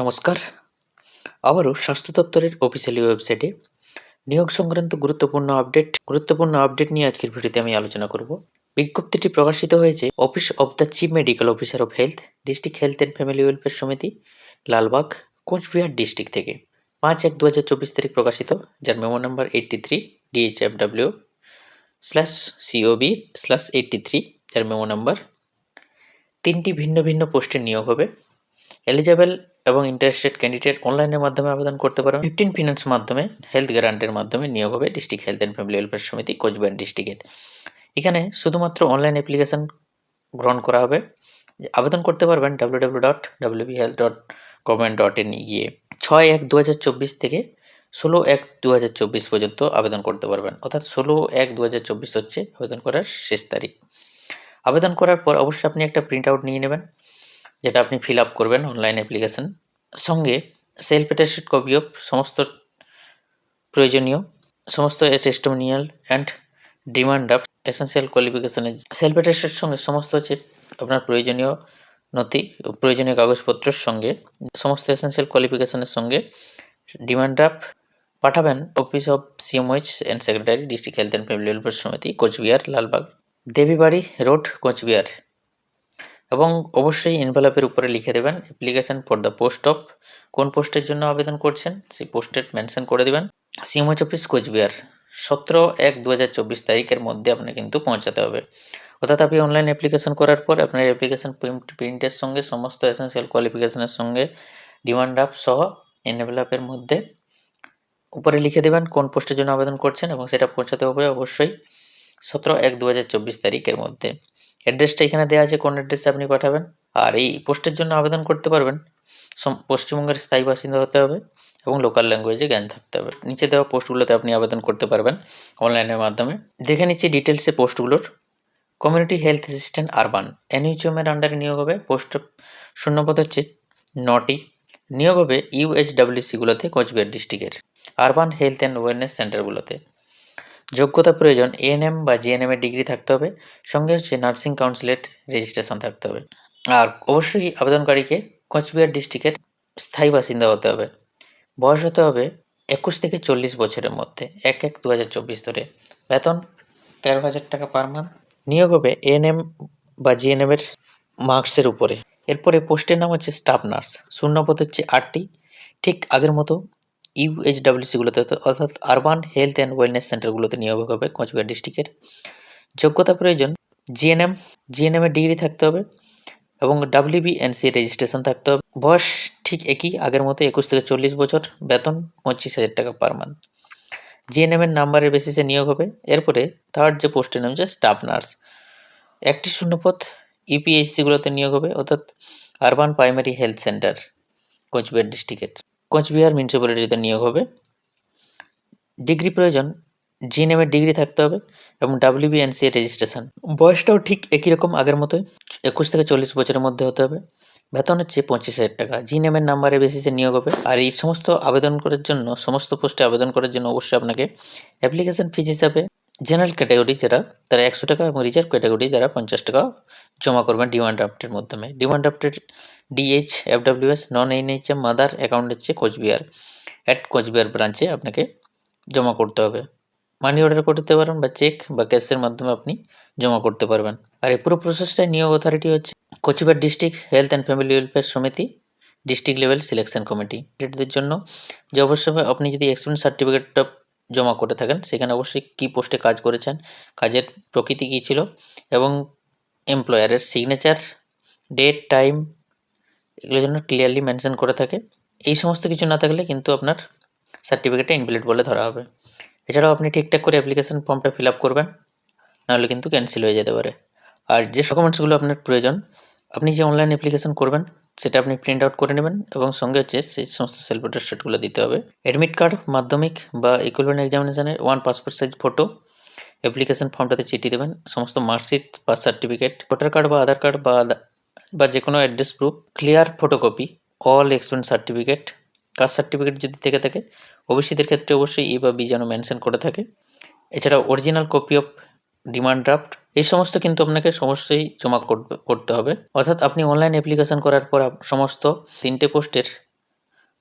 নমস্কার। আবারও স্বাস্থ্য দপ্তরের অফিসিয়ালি ওয়েবসাইটে নিয়োগ সংক্রান্ত গুরুত্বপূর্ণ আপডেট গুরুত্বপূর্ণ আপডেট নিয়ে আজকের ভিডিওতে আমি আলোচনা করব। বিজ্ঞপ্তিটি প্রকাশিত হয়েছে office of the chief medical officer of health district health and family welfare সমিতি লালবাগ, কোচবিহার ডিস্ট্রিক্ট থেকে। পাঁচ এক দু হাজার চব্বিশ তারিখ প্রকাশিত, যার memo number eighty three DHF W slash COB slash eighty three যার মেমো নাম্বার তিনটি ভিন্ন ভিন্ন পোস্টে নিয়োগ হবে। এলিজেবল এবং ইন্টারেস্টেড ক্যান্ডিডেট অনলাইনের মাধ্যমে আবেদন করতে পারবেন। ফিফটিন ফিনান্স মাধ্যমে হেলথ গ্যারান্টের মাধ্যমে নিয়োগ হবে district health and family welfare সমিতি, কোচবিহার ডিস্ট্রিক্টের এখানে শুধুমাত্র অনলাইন অ্যাপ্লিকেশন গ্রহণ করা হবে। আবেদন করতে পারবেন W W dot W health dot government dot in গিয়ে ছয় এক দু হাজার চব্বিশ থেকে ষোলো এক দু হাজার চব্বিশ পর্যন্ত আবেদন করতে পারবেন। অর্থাৎ ষোলো এক দু হাজার চব্বিশ হচ্ছে আবেদন করার শেষ তারিখ। আবেদন করার পর অবশ্যই আপনি একটা প্রিন্ট আউট নিয়ে নেবেন। যেটা আপনি ফিল আপ করবেন অনলাইন অ্যাপ্লিকেশন সঙ্গে সেলফ অ্যাটেস্টেড কপি অফ সমস্ত প্রয়োজনীয়, সমস্ত testimonial and demand of essential কোয়ালিফিকেশনের self attested সঙ্গে সমস্ত হচ্ছে আপনার প্রয়োজনীয় নথি, প্রয়োজনীয় কাগজপত্রের সঙ্গে, সমস্ত এসেন্সিয়াল কোয়ালিফিকেশানের সঙ্গে ডিমান্ড ড্রাফট পাঠাবেন office of CMOH and secretary district health and family welfare Samiti, Cooch Behar, Lalbag. Debibari road Cooch Behar. এবং অবশ্যই এনভেলপের উপরে লিখে দেবেন application for the post of কোন পোস্টের জন্য আবেদন করছেন, সেই পোস্টের মেনশন করে দেবেন। CMH office Cooch Behar. সতেরো এক দু হাজার চব্বিশ তারিখের মধ্যে আপনার কিন্তু পৌঁছাতে হবে। অর্থাৎ আপনি অনলাইন অ্যাপ্লিকেশন করার পর আপনার অ্যাপ্লিকেশন প্রিন্টের সঙ্গে সমস্ত এসেন্সিয়াল কোয়ালিফিকেশনের সঙ্গে ডিমান্ড আপ সহ এনভেলপের মধ্যে উপরে লিখে দেবেন কোন পোস্টের জন্য আবেদন করছেন এবং সেটা পৌঁছাতে হবে অবশ্যই সতেরো এক দু হাজার চব্বিশ তারিখের মধ্যে। অ্যাড্রেসটা এখানে দেওয়া আছে, কোন অ্যাড্রেসে আপনি পাঠাবেন, আর এই পোস্টের জন্য আবেদন করতে পারবেন। পশ্চিমবঙ্গের স্থায়ী বাসিন্দা হতে হবে এবং লোকাল ল্যাঙ্গুয়েজে জ্ঞান থাকতে হবে। নিচে দেওয়া পোস্টগুলোতে আপনি আবেদন করতে পারবেন অনলাইনের মাধ্যমে। দেখে নিচ্ছি ডিটেলসে পোস্টগুলোর। কমিউনিটি হেলথ অ্যাসিস্ট্যান্ট আরবান এনইউচিএমের আন্ডারে নিয়োগ হবে। পোস্ট শূন্যপদ হচ্ছে নটি। নিয়োগ হবে ইউএইচডাব্লিউসিগুলোতে কোচবিহার ডিস্ট্রিক্টের আরবান হেলথ অ্যান্ড ওয়েলনেস সেন্টারগুলোতে যোগ্যতা প্রয়োজন এএনএম বা জিএনএম এর ডিগ্রি থাকতে হবে। সঙ্গে হচ্ছে নার্সিং কাউন্সিলের রেজিস্ট্রেশন থাকতে হবে। আর অবশ্যই আবেদনকারীকে কোচবিহার ডিস্ট্রিক্টের স্থায়ী বাসিন্দা হতে হবে। বয়স হতে হবে একুশ থেকে চল্লিশ বছরের মধ্যে, এক এক দু হাজার চব্বিশ ধরে। বেতন তেরো হাজার টাকা পার মান্থ নিয়োগ হবে এএনএম বা জিএনএম এর মার্কসের উপরে। এরপরে পোস্টের নাম হচ্ছে স্টাফ নার্স শূন্যপদ হচ্ছে আটটি ঠিক আগের মতো ইউএইচডাব্লিউসিগুলোতে অর্থাৎ আরবান হেলথ অ্যান্ড ওয়েলনেস সেন্টারগুলোতে নিয়োগ হবে কোচবিহার ডিস্ট্রিক্টের। যোগ্যতা প্রয়োজন জিএনএম জিএনএম এর ডিগ্রি থাকতে হবে এবং ডাব্লিউবিএনসি রেজিস্ট্রেশন থাকতে হবে। বয়স ঠিক একই, আগের মতো একুশ থেকে চল্লিশ বছর, বেতন পঁচিশ হাজার টাকা পার মান্থ জিএনএম এর নাম্বারের বেসিসে নিয়োগ হবে, এরপরে থার্ড যে পোস্টের নাম হচ্ছে স্টাফ নার্স একটি শূন্যপদ ইউপিএসসিগুলোতে নিয়োগ হবে, অর্থাৎ urban primary health centre Cooch Behar ডিস্ট্রিক্টের। কোচবিহার মিউনিসিপ্যালিটিতে নিয়োগ হবে। ডিগ্রি প্রয়োজন জিএনএমের ডিগ্রি থাকতে হবে এবং ডাব্লিউবিএনসি এর রেজিস্ট্রেশন বয়সটাও ঠিক একই রকম আগের মতোই, একুশ থেকে চল্লিশ বছরের মধ্যে হতে হবে। বেতন হচ্ছে পঁচিশ হাজার টাকা জিএনএমের নাম্বারে বেসিসে নিয়োগ হবে। আর এই সমস্ত আবেদন করার জন্য, সমস্ত পোস্টে আবেদন করার জন্য অবশ্যই আপনাকে অ্যাপ্লিকেশন ফিজ হিসাবে জেনারেল ক্যাটাগরি যারা, তারা একশো টাকা এবং রিজার্ভ ক্যাটাগরি যারা পঞ্চাশ টাকা জমা করবেন ডিমান্ড ড্রাফটের মাধ্যমে। Demand ড্রাফটের DH FWS non NHM mother account হচ্ছে কোচবিহার। অ্যাট কোচবিহার ব্রাঞ্চে আপনাকে জমা করতে হবে। মানি অর্ডার করতে পারেন বা চেক বা ক্যাশের মাধ্যমে আপনি জমা করতে পারবেন। আর এই পুরো প্রসেসটাই নিয়োগ অথরিটি হচ্ছে Cooch Behar district health and family welfare Samiti district level selection committee এদের জন্য যে অবশ্যই আপনি যদি এক্সপিরিয়েন্স সার্টিফিকেটটা জমা করে থাকেন। সেখানে অবশ্যই কী পোস্টে কাজ করেছেন, কাজের প্রকৃতি কী ছিল এবং এমপ্লয়ারের সিগনেচার ডেট টাইম এগুলোর জন্য ক্লিয়ারলি মেনশন করে থাকে। এই সমস্ত কিছু না থাকলে কিন্তু আপনার সার্টিফিকেটটা ইনভ্যালিড বলে ধরা হবে। এছাড়াও আপনি ঠিকঠাক করে অ্যাপ্লিকেশন ফর্মটা ফিল আপ করবেন, নাহলে কিন্তু ক্যান্সেল হয়ে যেতে পারে। আর যে ডকুমেন্টসগুলো আপনার প্রয়োজন আপনি যে অনলাইন অ্যাপ্লিকেশন করবেন, সেটা আপনি প্রিন্ট আউট করে নেবেন এবং সঙ্গে হচ্ছে সেই সমস্ত সেলফ অ্যাটেস্টেডগুলো দিতে হবে। অ্যাডমিট কার্ড মাধ্যমিক বা equivalent এক্সামিনেশনের one passport size photo application ফর্মটাতে চিঠি দেবেন, সমস্ত মার্কশিট বা সার্টিফিকেট ভোটার কার্ড বা আধার কার্ড বা বা যে কোনো address proof clear photocopy all expense certificate caste certificate যদি থেকে থাকে ওবিসিদের ক্ষেত্রে অবশ্যই ই বা বি যেন মেনশন করে থাকে। এছাড়া original copy of demand draft এই সমস্ত কিন্তু আপনাকে সমস্যাই জমা করতে হবে। অর্থাৎ আপনি অনলাইন অ্যাপ্লিকেশান করার পর সমস্ত তিনটে পোস্টের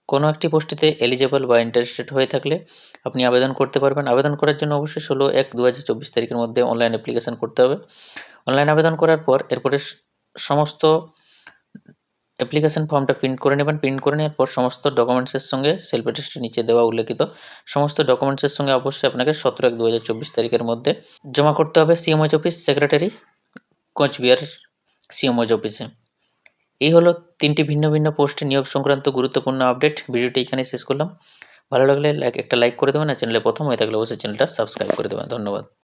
কোনো একটি পোস্টেতে এলিজেবল বা ইন্টারেস্টেড হয়ে থাকলে আপনি আবেদন করতে পারবেন। আবেদন করার জন্য অবশ্যই ষোলো এক দু তারিখের মধ্যে অনলাইন অ্যাপ্লিকেশান করতে হবে। অনলাইন আবেদন করার পর এরপরে সমস্ত অ্যাপ্লিকেশন ফর্মটা প্রিন্ট করে নেবেন। প্রিন্ট করে নেওয়ার পর সমস্ত ডকুমেন্টসের সঙ্গে সেলফ অ্যাটেস্টের নিচে দেওয়া উল্লেখিত। সমস্ত ডকুমেন্টসের সঙ্গে অবশ্যই আপনাকে সতেরো এক দু তারিখের মধ্যে জমা করতে হবে CMO's office secretary Cooch Behar CMO's অফিসে এই হলো তিনটি ভিন্ন ভিন্ন পোস্টে নিয়োগ সংক্রান্ত গুরুত্বপূর্ণ আপডেট ভিডিওটি এখানে শেষ করলাম। ভালো লাগলে লাইক একটা লাইক করে দেবেন আর চ্যানেলে প্রথম হয়ে থাকলে অবশ্যই চ্যানেলটা সাবস্ক্রাইব করে দেবেন। ধন্যবাদ।